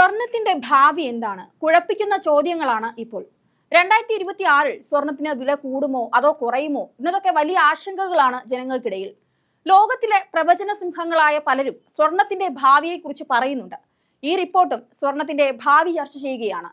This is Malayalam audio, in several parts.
സ്വർണത്തിന്റെ ഭാവി എന്താണ്? കുഴപ്പിക്കുന്ന ചോദ്യങ്ങളാണ് ഇപ്പോൾ. രണ്ടായിരത്തി ഇരുപത്തി ആറിൽ സ്വർണത്തിന് വില കൂടുമോ അതോ കുറയുമോ എന്നതൊക്കെ വലിയ ആശങ്കകളാണ് ജനങ്ങൾക്കിടയിൽ. ലോകത്തിലെ പ്രവചന സിംഹങ്ങളായ പലരും സ്വർണത്തിന്റെ ഭാവിയെക്കുറിച്ച് പറയുന്നുണ്ട്. ഈ റിപ്പോർട്ടും സ്വർണത്തിന്റെ ഭാവി ചർച്ച ചെയ്യുകയാണ്.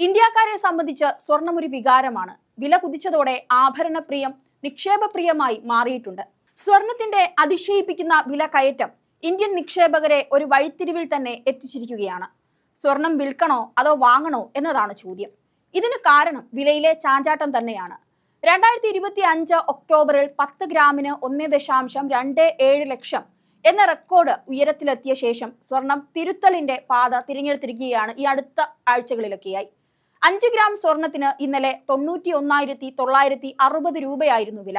ഇന്ത്യക്കാരെ സംബന്ധിച്ച് സ്വർണം ഒരു വികാരമാണ്. വില കുതിച്ചതോടെ ആഭരണപ്രിയം നിക്ഷേപപ്രിയമായി മാറിയിട്ടുണ്ട്. സ്വർണത്തിന്റെ അതിശയിപ്പിക്കുന്ന വില കയറ്റം ഇന്ത്യൻ നിക്ഷേപകരെ ഒരു വഴിത്തിരിവിൽ തന്നെ എത്തിച്ചിരിക്കുകയാണ്. സ്വർണം വിൽക്കണോ അതോ വാങ്ങണോ എന്നതാണ് ചോദ്യം. ഇതിന് കാരണം വിലയിലെ ചാഞ്ചാട്ടം തന്നെയാണ്. രണ്ടായിരത്തി ഇരുപത്തി അഞ്ച് ഒക്ടോബറിൽ പത്ത് ഗ്രാമിന് ഒന്ന് ദശാംശം രണ്ട് ഏഴ് ലക്ഷം എന്ന റെക്കോർഡ് ഉയരത്തിലെത്തിയ ശേഷം സ്വർണം തിരുത്തലിന്റെ പാത തിരഞ്ഞെടുത്തിരിക്കുകയാണ് ഈ അടുത്ത ആഴ്ചകളിലൊക്കെയായി. അഞ്ച് ഗ്രാം സ്വർണത്തിന് ഇന്നലെ തൊണ്ണൂറ്റി ഒന്നായിരത്തി തൊള്ളായിരത്തി അറുപത് രൂപയായിരുന്നു വില.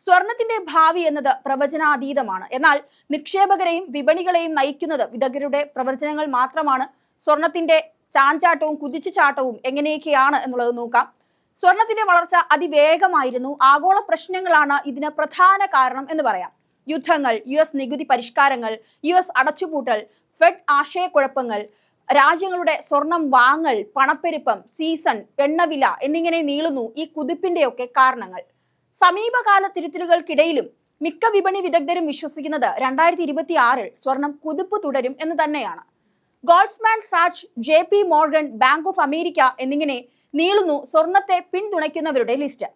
സ്വർണത്തിന്റെ ഭാവി എന്നത് പ്രവചനാതീതമാണ്. എന്നാൽ നിക്ഷേപകരെയും വിപണികളെയും നയിക്കുന്നത് വിദഗ്ധരുടെ പ്രവചനങ്ങൾ മാത്രമാണ്. സ്വർണത്തിന്റെ ചാഞ്ചാട്ടവും കുതിച്ചുചാട്ടവും എങ്ങനെയൊക്കെയാണ് എന്നുള്ളത് നോക്കാം. സ്വർണത്തിന്റെ വളർച്ച അതിവേഗമായിരുന്നു. ആഗോള പ്രശ്നങ്ങളാണ് ഇതിന് പ്രധാന കാരണം എന്ന് പറയാം. യുദ്ധങ്ങൾ യു എസ് നികുതി പരിഷ്കാരങ്ങൾ യു എസ് അടച്ചുപൂട്ടൽ ഫെഡ് ആശയക്കുഴപ്പങ്ങൾ രാജ്യങ്ങളുടെ സ്വർണം വാങ്ങൽ പണപ്പെരുപ്പം സീസൺ എണ്ണവില എന്നിങ്ങനെ നീളുന്നു ഈ കുതിപ്പിന്റെയൊക്കെ കാരണങ്ങൾ. സമീപകാല തിരുത്തലുകൾക്കിടയിലും മിക്ക വിപണി വിദഗ്ധരും വിശ്വസിക്കുന്നത് രണ്ടായിരത്തി ഇരുപത്തി ആറിൽ സ്വർണം കുതിപ്പ് തുടരും എന്ന് തന്നെയാണ്. Goldman Sachs J P Morgan Bank of America എന്നിങ്ങനെ നീളുന്നു സ്വർണത്തെ പിന്തുണയ്ക്കുന്നവരുടെ ലിസ്റ്റ്.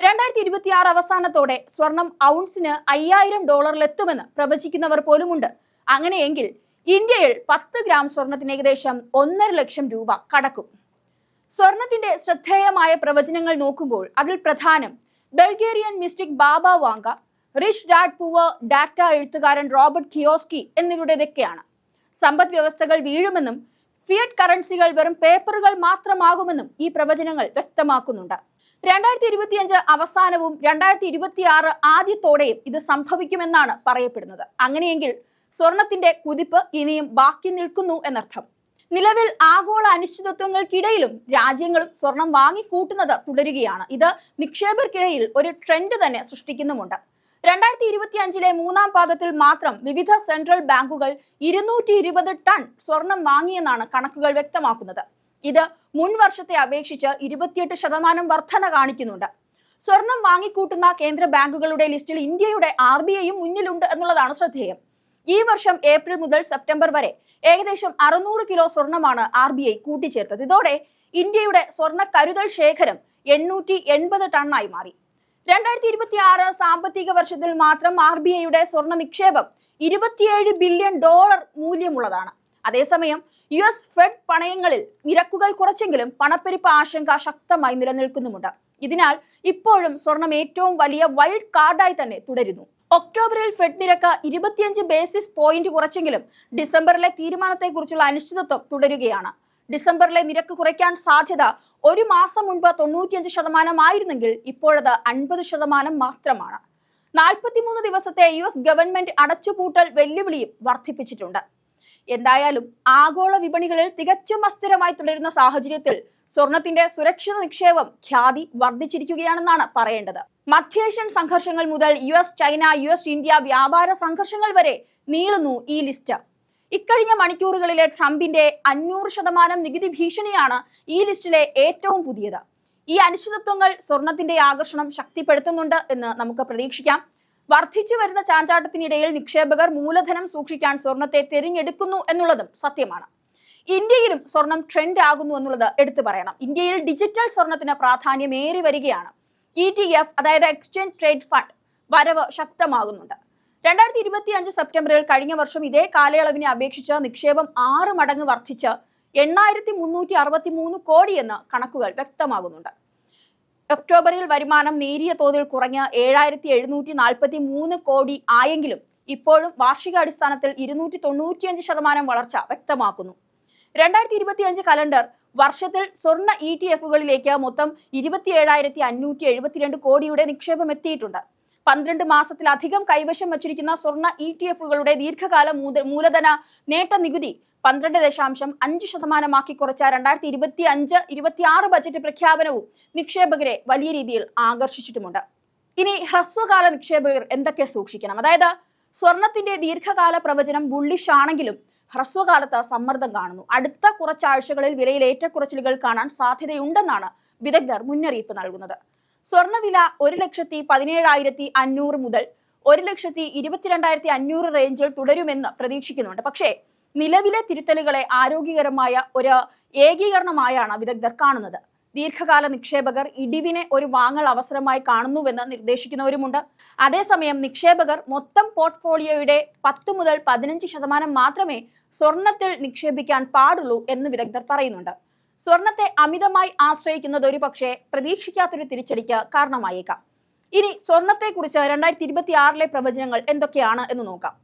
രണ്ടായിരത്തി ഇരുപത്തി ആറ് അവസാനത്തോടെ സ്വർണം ഔൺസിന് അയ്യായിരം ഡോളറിലെത്തുമെന്ന് പ്രവചിക്കുന്നവർ പോലുമുണ്ട്. അങ്ങനെയെങ്കിൽ ഇന്ത്യയിൽ പത്ത് ഗ്രാം സ്വർണത്തിന് ഏകദേശം ഒന്നര ലക്ഷം രൂപ കടക്കും. സ്വർണത്തിന്റെ ശ്രദ്ധേയമായ പ്രവചനങ്ങൾ നോക്കുമ്പോൾ അതിൽ പ്രധാനം Bulgarian mystic Baba Vanga Rich Dad Poor Dad എഴുത്തുകാരൻ റോബർട്ട് കിയോസ്കി എന്നിവരുടേതൊക്കെയാണ്. സമ്പദ് വ്യവസ്ഥകൾ വീഴുമെന്നും ഫിയറ്റ് കറൻസികൾ വെറും പേപ്പറുകൾ മാത്രമാകുമെന്നും ഈ പ്രവചനങ്ങൾ വ്യക്തമാക്കുന്നുണ്ട്. രണ്ടായിരത്തി ഇരുപത്തിയഞ്ച് അവസാനവും രണ്ടായിരത്തി ഇരുപത്തി ആറ് ആദ്യത്തോടെയും ഇത് സംഭവിക്കുമെന്നാണ് പറയപ്പെടുന്നത്. അങ്ങനെയെങ്കിൽ സ്വർണത്തിന്റെ കുതിപ്പ് ഇനിയും ബാക്കി നിൽക്കുന്നു എന്നർത്ഥം. നിലവിൽ ആഗോള അനിശ്ചിതത്വങ്ങൾക്കിടയിലും രാജ്യങ്ങളും സ്വർണം വാങ്ങിക്കൂട്ടുന്നത് തുടരുകയാണ്. ഇത് നിക്ഷേപർക്കിടയിൽ ഒരു ട്രെൻഡ് തന്നെ സൃഷ്ടിക്കുന്നുമുണ്ട്. രണ്ടായിരത്തി ഇരുപത്തി അഞ്ചിലെ മൂന്നാം പാദത്തിൽ മാത്രം വിവിധ സെൻട്രൽ ബാങ്കുകൾ ഇരുന്നൂറ്റി ഇരുപത് ടൺ സ്വർണം വാങ്ങിയെന്നാണ് കണക്കുകൾ വ്യക്തമാക്കുന്നത്. ഇത് മുൻ വർഷത്തെ അപേക്ഷിച്ച് ഇരുപത്തിയെട്ട് ശതമാനം വർധന കാണിക്കുന്നുണ്ട്. സ്വർണം വാങ്ങിക്കൂട്ടുന്ന കേന്ദ്ര ബാങ്കുകളുടെ ലിസ്റ്റിൽ ഇന്ത്യയുടെ ആർ ബി ഐയും മുന്നിലുണ്ട് എന്നുള്ളതാണ് ശ്രദ്ധേയം. ഈ വർഷം ഏപ്രിൽ മുതൽ സെപ്റ്റംബർ വരെ ഏകദേശം അറുന്നൂറ് കിലോ സ്വർണമാണ് ആർ ബി ഐ കൂട്ടിച്ചേർത്തത്. ഇതോടെ ഇന്ത്യയുടെ സ്വർണ കരുതൽ ശേഖരം എണ്ണൂറ്റി എൺപത് ടണ്ണായി മാറി. രണ്ടായിരത്തി ഇരുപത്തി ആറ് സാമ്പത്തിക വർഷത്തിൽ മാത്രം ആർ ബി ഐയുടെ സ്വർണ നിക്ഷേപം ഇരുപത്തിയേഴ് ബില്യൺ ഡോളർ മൂല്യമുള്ളതാണ്. അതേസമയം യു എസ് ഫെഡ് പണയങ്ങളിൽ നിരക്കുകൾ കുറച്ചെങ്കിലും പണപ്പെരുപ്പ് ആശങ്ക ശക്തമായി നിലനിൽക്കുന്നുമുണ്ട്. ഇതിനാൽ ഇപ്പോഴും സ്വർണം ഏറ്റവും വലിയ വൈൽഡ് കാർഡായി തന്നെ തുടരുന്നു. ഒക്ടോബറിൽ ഫെഡ് നിരക്ക് ഇരുപത്തിയഞ്ച് ബേസിസ് പോയിന്റ് കുറച്ചെങ്കിലും ഡിസംബറിലെ തീരുമാനത്തെക്കുറിച്ചുള്ള അനിശ്ചിതത്വം തുടരുകയാണ്. ഡിസംബറിലെ നിരക്ക് കുറയ്ക്കാൻ സാധ്യത ഒരു മാസം മുൻപ് തൊണ്ണൂറ്റിയഞ്ച് ശതമാനമായിരുന്നെങ്കിൽ ഇപ്പോഴത് അൻപത് ശതമാനം മാത്രമാണ്. നാൽപ്പത്തിമൂന്ന് ദിവസത്തെ യു എസ് ഗവൺമെന്റ് അടച്ചുപൂട്ടൽ വെല്ലുവിളിയും വർദ്ധിപ്പിച്ചിട്ടുണ്ട്. എന്തായാലും ആഗോള വിപണികളിൽ തികച്ചും അസ്ഥിരമായി തുടരുന്ന സാഹചര്യത്തിൽ സ്വർണത്തിന്റെ സുരക്ഷിത നിക്ഷേപം ഖ്യാതി വർദ്ധിച്ചിരിക്കുകയാണെന്നാണ് പറയേണ്ടത്. മധ്യേഷ്യൻ സംഘർഷങ്ങൾ മുതൽ U S China U S India വ്യാപാര സംഘർഷങ്ങൾ വരെ നീളുന്നു ഈ ലിസ്റ്റ്. ഇക്കഴിഞ്ഞ മണിക്കൂറുകളിലെ ട്രംപിന്റെ അഞ്ഞൂറ് ശതമാനം നികുതി ഭീഷണിയാണ് ഈ ലിസ്റ്റിലെ ഏറ്റവും പുതിയത്. ഈ അനിശ്ചിതത്വങ്ങൾ സ്വർണത്തിന്റെ ആകർഷണം ശക്തിപ്പെടുത്തുന്നുണ്ട് എന്ന് നമുക്ക് പ്രതീക്ഷിക്കാം. വർദ്ധിച്ചു വരുന്ന ചാഞ്ചാട്ടത്തിനിടയിൽ നിക്ഷേപകർ മൂലധനം സൂക്ഷിക്കാൻ സ്വർണത്തെ തിരഞ്ഞെടുക്കുന്നു എന്നുള്ളതും സത്യമാണ്. ഇന്ത്യയിലും സ്വർണം ട്രെൻഡ് ആകുന്നു എന്നുള്ളത് എടുത്തു പറയണം. ഇന്ത്യയിൽ ഡിജിറ്റൽ സ്വർണത്തിന് പ്രാധാന്യം ഏറി വരികയാണ്. ഇ ടി എഫ് അതായത് എക്സ്ചേഞ്ച് ട്രേഡ് ഫണ്ട് വരവ് ശക്തമാകുന്നുണ്ട്. രണ്ടായിരത്തി ഇരുപത്തി അഞ്ച് സെപ്റ്റംബറിൽ കഴിഞ്ഞ വർഷം ഇതേ കാലയളവിനെ അപേക്ഷിച്ച് നിക്ഷേപം ആറ് മടങ്ങ് വർദ്ധിച്ച് എണ്ണായിരത്തി മുന്നൂറ്റി അറുപത്തി മൂന്ന് കോടിയെന്ന് കണക്കുകൾ വ്യക്തമാകുന്നുണ്ട്. ഒക്ടോബറിൽ വരുമാനം നേരിയ തോതിൽ കുറഞ്ഞ് ഏഴായിരത്തി എഴുന്നൂറ്റി നാൽപ്പത്തി മൂന്ന് കോടി ആയെങ്കിലും ഇപ്പോഴും വാർഷികാടിസ്ഥാനത്തിൽ ഇരുന്നൂറ്റി തൊണ്ണൂറ്റിയഞ്ച് ശതമാനം വളർച്ച വ്യക്തമാക്കുന്നു. രണ്ടായിരത്തി ഇരുപത്തി അഞ്ച് കലണ്ടർ വർഷത്തിൽ സ്വർണ ഇ ടി എഫുകളിലേക്ക് മൊത്തം ഇരുപത്തി ഏഴായിരത്തി അഞ്ഞൂറ്റി എഴുപത്തിരണ്ട് കോടിയുടെ നിക്ഷേപം എത്തിയിട്ടുണ്ട്. പന്ത്രണ്ട് മാസത്തിലധികം കൈവശം വച്ചിരിക്കുന്ന സ്വർണ ഇ ടി എഫുകളുടെ ദീർഘകാല മൂലധന നേട്ട നികുതി പന്ത്രണ്ട് ദശാംശം അഞ്ച് ശതമാനമാക്കി കുറച്ച രണ്ടായിരത്തി ഇരുപത്തി അഞ്ച് ഇരുപത്തി ആറ് ബജറ്റ് പ്രഖ്യാപനവും നിക്ഷേപകരെ വലിയ രീതിയിൽ ആകർഷിച്ചിട്ടുമുണ്ട്. ഇനി ഹ്രസ്വകാല നിക്ഷേപകർ എന്തൊക്കെ സൂക്ഷിക്കണം? അതായത് സ്വർണത്തിന്റെ ദീർഘകാല പ്രവചനം ബുള്ളിഷ് ആണെങ്കിലും ഹ്രസ്വകാലത്ത് സമ്മർദ്ദം കാണുന്നു. അടുത്ത കുറച്ചാഴ്ചകളിൽ വിലയിൽ ഏറ്റക്കുറച്ചിലുകൾ കാണാൻ സാധ്യതയുണ്ടെന്നാണ് വിദഗ്ധർ മുന്നറിയിപ്പ് നൽകുന്നത്. സ്വർണവില ഒരു ലക്ഷത്തി പതിനേഴായിരത്തി അഞ്ഞൂറ് മുതൽ ഒരു ലക്ഷത്തി ഇരുപത്തിരണ്ടായിരത്തി അഞ്ഞൂറ് റേഞ്ചിൽ തുടരുമെന്ന് പ്രതീക്ഷിക്കുന്നുണ്ട്. പക്ഷേ നിലവിലെ തിരുത്തലുകളെ ആരോഗ്യകരമായ ഒരു ഏകീകരണമായാണ് വിദഗ്ധർ കാണുന്നത്. ദീർഘകാല നിക്ഷേപകർ ഇടിവിനെ ഒരു വാങ്ങൽ അവസരമായി കാണുന്നുവെന്ന് നിർദ്ദേശിക്കുന്നവരുമുണ്ട്. അതേസമയം നിക്ഷേപകർ മൊത്തം പോർട്ട്ഫോളിയോയുടെ പത്ത് മുതൽ പതിനഞ്ച് ശതമാനം മാത്രമേ സ്വർണത്തിൽ നിക്ഷേപിക്കാൻ പാടുള്ളൂ എന്ന് വിദഗ്ധർ പറയുന്നുണ്ട്. സ്വർണത്തെ അമിതമായി ആശ്രയിക്കുന്നത് ഒരു പക്ഷേ പ്രതീക്ഷിക്കാത്തൊരു തിരിച്ചടിക്ക് കാരണമായേക്കാം. ഇനി സ്വർണത്തെക്കുറിച്ച് രണ്ടായിരത്തി ഇരുപത്തി ആറിലെ പ്രവചനങ്ങൾ എന്തൊക്കെയാണ് എന്ന് നോക്കാം.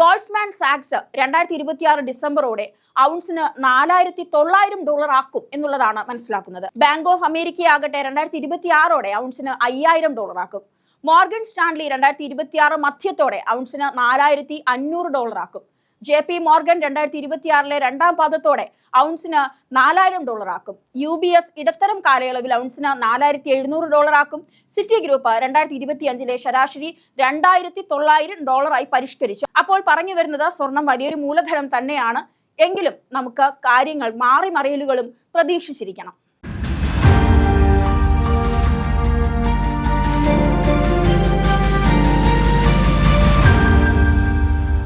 ഗോൾഡ്സ്മാൻ സാക്സ് രണ്ടായിരത്തി ഇരുപത്തി ആറ് ഡിസംബറോടെ ഔൺസിന് നാലായിരത്തി തൊള്ളായിരം ഡോളർ ആക്കും എന്നുള്ളതാണ് മനസ്സിലാക്കുന്നത്. ബാങ്ക് ഓഫ് അമേരിക്ക ആകട്ടെ രണ്ടായിരത്തി ഇരുപത്തി ആറോടെ ഔൺസിന് അയ്യായിരം ഡോളർ ആക്കും. മോർഗൻ സ്റ്റാൻലി രണ്ടായിരത്തി ഇരുപത്തി ആറ് മധ്യത്തോടെ ഔൺസിന് നാലായിരത്തി അഞ്ഞൂറ് ഡോളർ ആക്കും. ജെ പി മോർഗൻ രണ്ടായിരത്തി ഇരുപത്തിയാറിലെ രണ്ടാം പാദത്തോടെ ഔൺസിന് നാലായിരം ഡോളർ ആക്കും യു ബി എസ് ഇടത്തരം കാലയളവിൽ ഔൺസിന് നാലായിരത്തി എഴുന്നൂറ് ഡോളർ ആക്കും സിറ്റി ഗ്രൂപ്പ് രണ്ടായിരത്തി ഇരുപത്തി അഞ്ചിലെ ശരാശരി രണ്ടായിരത്തി തൊള്ളായിരം ഡോളറായി പരിഷ്കരിച്ചു. അപ്പോൾ പറഞ്ഞു വരുന്നത് സ്വർണം വലിയൊരു മൂലധനം തന്നെയാണ്. എങ്കിലും നമുക്ക് കാര്യങ്ങൾ മാറി മറിയലുകളും പ്രതീക്ഷിച്ചിരിക്കണം.